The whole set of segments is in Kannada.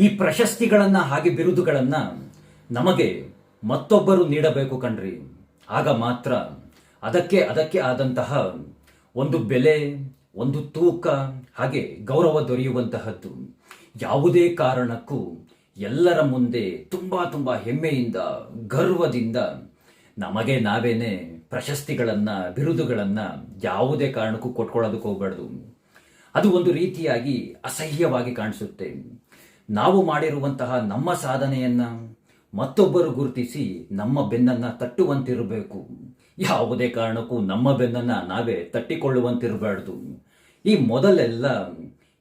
ಈ ಪ್ರಶಸ್ತಿಗಳನ್ನು ಹಾಗೆ ಬಿರುದುಗಳನ್ನು ನಮಗೆ ಮತ್ತೊಬ್ಬರು ನೀಡಬೇಕು ಕಣ್ರಿ. ಆಗ ಮಾತ್ರ ಅದಕ್ಕೆ ಅದಕ್ಕೆ ಆದಂತಹ ಒಂದು ಬೆಲೆ, ಒಂದು ತೂಕ, ಹಾಗೆ ಗೌರವ ದೊರೆಯುವಂತಹದ್ದು. ಯಾವುದೇ ಕಾರಣಕ್ಕೂ ಎಲ್ಲರ ಮುಂದೆ ತುಂಬ ತುಂಬ ಹೆಮ್ಮೆಯಿಂದ, ಗರ್ವದಿಂದ ನಮಗೆ ನಾವೇನೆ ಪ್ರಶಸ್ತಿಗಳನ್ನು, ಬಿರುದುಗಳನ್ನು ಯಾವುದೇ ಕಾರಣಕ್ಕೂ ಕೊಟ್ಕೊಳ್ಳೋದಕ್ಕೆ ಹೋಗ್ಬಾರ್ದು. ಅದು ಒಂದು ರೀತಿಯಾಗಿ ಅಸಹ್ಯವಾಗಿ ಕಾಣಿಸುತ್ತೆ. ನಾವು ಮಾಡಿರುವಂತಹ ನಮ್ಮ ಸಾಧನೆಯನ್ನು ಮತ್ತೊಬ್ಬರು ಗುರುತಿಸಿ ನಮ್ಮ ಬೆನ್ನನ್ನ ತಟ್ಟುವಂತಿರಬೇಕು. ಯಾವುದೇ ಕಾರಣಕ್ಕೂ ನಮ್ಮ ಬೆನ್ನನ್ನ ನಾವೇ ತಟ್ಟಿಕೊಳ್ಳುವಂತಿರಬಾರ್ದು. ಈ ಮೊದಲೆಲ್ಲ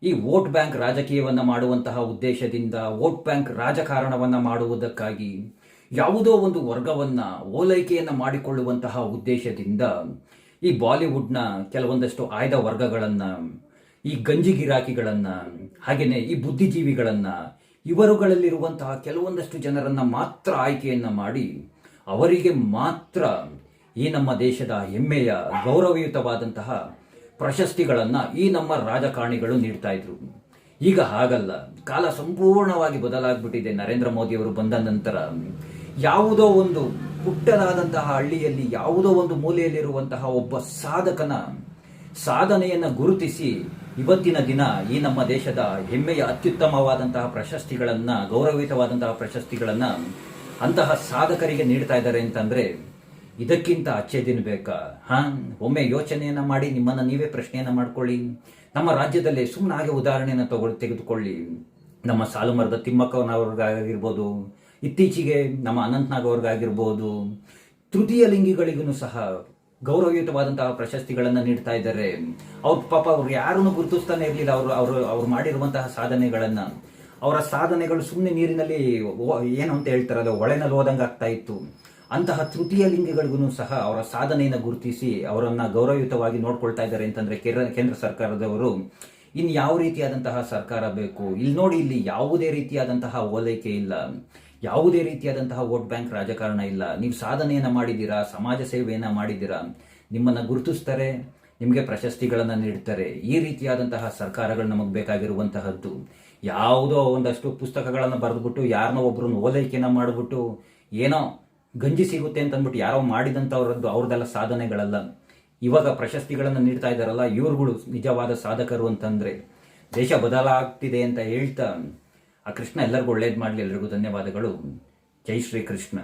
ಈ ವೋಟ್ ಬ್ಯಾಂಕ್ ರಾಜಕೀಯವನ್ನ ಮಾಡುವಂತಹ ಉದ್ದೇಶದಿಂದ ವೋಟ್ ಬ್ಯಾಂಕ್ ರಾಜಕಾರಣವನ್ನ ಮಾಡುವುದಕ್ಕಾಗಿ ಯಾವುದೋ ಒಂದು ವರ್ಗವನ್ನ ಓಲೈಕೆಯನ್ನ ಮಾಡಿಕೊಳ್ಳುವಂತಹ ಉದ್ದೇಶದಿಂದ ಈ ಬಾಲಿವುಡ್ನ ಕೆಲವೊಂದಷ್ಟು ಆಯ್ದ ವರ್ಗಗಳನ್ನ, ಈ ಗಂಜಿ ಗಿರಾಕಿಗಳನ್ನ ಹಾಗೇನೆ ಈ ಬುದ್ಧಿಜೀವಿಗಳನ್ನು, ಇವರುಗಳಲ್ಲಿರುವಂತಹ ಕೆಲವೊಂದಷ್ಟು ಜನರನ್ನು ಮಾತ್ರ ಆಯ್ಕೆಯನ್ನ ಮಾಡಿ, ಅವರಿಗೆ ಮಾತ್ರ ಈ ನಮ್ಮ ದೇಶದ ಹೆಮ್ಮೆಯ, ಗೌರವಯುತವಾದಂತಹ ಪ್ರಶಸ್ತಿಗಳನ್ನು ಈ ನಮ್ಮ ರಾಜಕಾರಣಿಗಳು ನೀಡ್ತಾ ಇದ್ರು. ಈಗ ಹಾಗಲ್ಲ. ಕಾಲ ಸಂಪೂರ್ಣವಾಗಿ ಬದಲಾಗ್ಬಿಟ್ಟಿದೆ. ನರೇಂದ್ರ ಮೋದಿ ಅವರು ಬಂದ ನಂತರ ಯಾವುದೋ ಒಂದು ಪುಟ್ಟದಾದಂತಹ ಹಳ್ಳಿಯಲ್ಲಿ ಯಾವುದೋ ಒಂದು ಮೂಲೆಯಲ್ಲಿರುವಂತಹ ಒಬ್ಬ ಸಾಧಕನ ಸಾಧನೆಯನ್ನ ಗುರುತಿಸಿ ಇವತ್ತಿನ ದಿನ ಈ ನಮ್ಮ ದೇಶದ ಹೆಮ್ಮೆಯ ಅತ್ಯುತ್ತಮವಾದಂತಹ ಪ್ರಶಸ್ತಿಗಳನ್ನು ಗೌರವಿತವಾದಂತಹ ಪ್ರಶಸ್ತಿಗಳನ್ನು ಅಂತಹ ಸಾಧಕರಿಗೆ ನೀಡ್ತಾ ಇದ್ದಾರೆ ಅಂತಂದ್ರೆ ಇದಕ್ಕಿಂತ ಅಚ್ಚೆ ದಿನ ಬೇಕಾ? ಹಾಂ, ಒಮ್ಮೆ ಯೋಚನೆಯನ್ನ ಮಾಡಿ, ನಿಮ್ಮನ್ನ ನೀವೇ ಪ್ರಶ್ನೆಯನ್ನ ಮಾಡ್ಕೊಳ್ಳಿ. ನಮ್ಮ ರಾಜ್ಯದಲ್ಲಿ ಸುಮ್ಮನೆ ಹಾಗೆ ಉದಾಹರಣೆಯನ್ನ ತಗೊಳ್, ತೆಗೆದುಕೊಳ್ಳಿ. ನಮ್ಮ ಸಾಲುಮರದ ತಿಮ್ಮಕ್ಕನವ್ರಿಗಾಗಿರ್ಬೋದು, ಇತ್ತೀಚೆಗೆ ನಮ್ಮ ಅನಂತನಾಗ್ ಅವ್ರಿಗಾಗಿರ್ಬೋದು, ತೃತೀಯ ಲಿಂಗಿಗಳಿಗೂ ಸಹ ಗೌರವಯುತವಾದಂತಹ ಪ್ರಶಸ್ತಿಗಳನ್ನ ನೀಡ್ತಾ ಇದ್ದಾರೆ. ಅವ್ರ ಪಾಪ ಅವ್ರು ಯಾರನ್ನು ಗುರುತಿಸ್ತಾನೆ ಇರಲಿಲ್ಲ. ಅವರು ಅವರು, ಅವ್ರು ಮಾಡಿರುವಂತಹ ಸಾಧನೆಗಳನ್ನ. ಅವರ ಸಾಧನೆಗಳು ಸುಮ್ಮನೆ ನೀರಿನಲ್ಲಿ ಏನು ಅಂತ ಹೇಳ್ತಾರಲ್ಲ, ಒಳೆನಲ್ಲಿ ಹೋದಂಗೆ ಆಗ್ತಾ ಇತ್ತು. ಅಂತಹ ತೃತೀಯ ಲಿಂಗಿಗಳಿಗೂ ಸಹ ಅವರ ಸಾಧನೆಯನ್ನು ಗುರುತಿಸಿ ಅವರನ್ನ ಗೌರವಯುತವಾಗಿ ನೋಡ್ಕೊಳ್ತಾ ಇದ್ದಾರೆ ಅಂತಂದ್ರೆ ಕೇಂದ್ರ ಕೇಂದ್ರ ಸರ್ಕಾರದವರು. ಇನ್ನು ಯಾವ ರೀತಿಯಾದಂತಹ ಸರ್ಕಾರ ಬೇಕು? ಇಲ್ಲಿ ನೋಡಿ, ಇಲ್ಲಿ ಯಾವುದೇ ರೀತಿಯಾದಂತಹ ಓಲೈಕೆ ಇಲ್ಲ. ಯಾವುದೇ ರೀತಿಯಾದಂತಹ ವೋಟ್ ಬ್ಯಾಂಕ್ ರಾಜಕಾರಣ ಇಲ್ಲ. ನೀವು ಸಾಧನೆಯನ್ನು ಮಾಡಿದ್ದೀರಾ? ಸಮಾಜ ಸೇವೆಯನ್ನು ಮಾಡಿದ್ದೀರಾ? ನಿಮ್ಮನ್ನು ಗುರುತಿಸ್ತಾರೆ, ನಿಮಗೆ ಪ್ರಶಸ್ತಿಗಳನ್ನು ನೀಡ್ತಾರೆ. ಈ ರೀತಿಯಾದಂತಹ ಸರ್ಕಾರಗಳು ನಮಗೆ ಬೇಕಾಗಿರುವಂತಹದ್ದು. ಯಾವುದೋ ಒಂದಷ್ಟು ಪುಸ್ತಕಗಳನ್ನು ಬರೆದ್ಬಿಟ್ಟು ಯಾರನ್ನೋ ಒಬ್ಬರನ್ನ ಓಲೈಕೆನ ಮಾಡಿಬಿಟ್ಟು ಏನೋ ಗಂಜಿ ಸಿಗುತ್ತೆ ಅಂತ ಅಂದ್ಬಿಟ್ಟು ಯಾರೋ ಮಾಡಿದಂಥವ್ರದ್ದು ಅವ್ರದ್ದೆಲ್ಲ ಸಾಧನೆಗಳಲ್ಲ. ಇವಾಗ ಪ್ರಶಸ್ತಿಗಳನ್ನು ನೀಡ್ತಾ ಇದ್ದಾರಲ್ಲ, ಇವ್ರುಗಳು ನಿಜವಾದ ಸಾಧಕರು ಅಂತಂದ್ರೆ. ದೇಶ ಬದಲಾಗ್ತಿದೆ ಅಂತ ಹೇಳ್ತಾ ಆ ಕೃಷ್ಣ ಎಲ್ಲರಿಗೂ ಒಳ್ಳೇದು ಮಾಡಲಿ. ಎಲ್ರಿಗೂ ಧನ್ಯವಾದಗಳು. ಜೈ ಶ್ರೀ ಕೃಷ್ಣ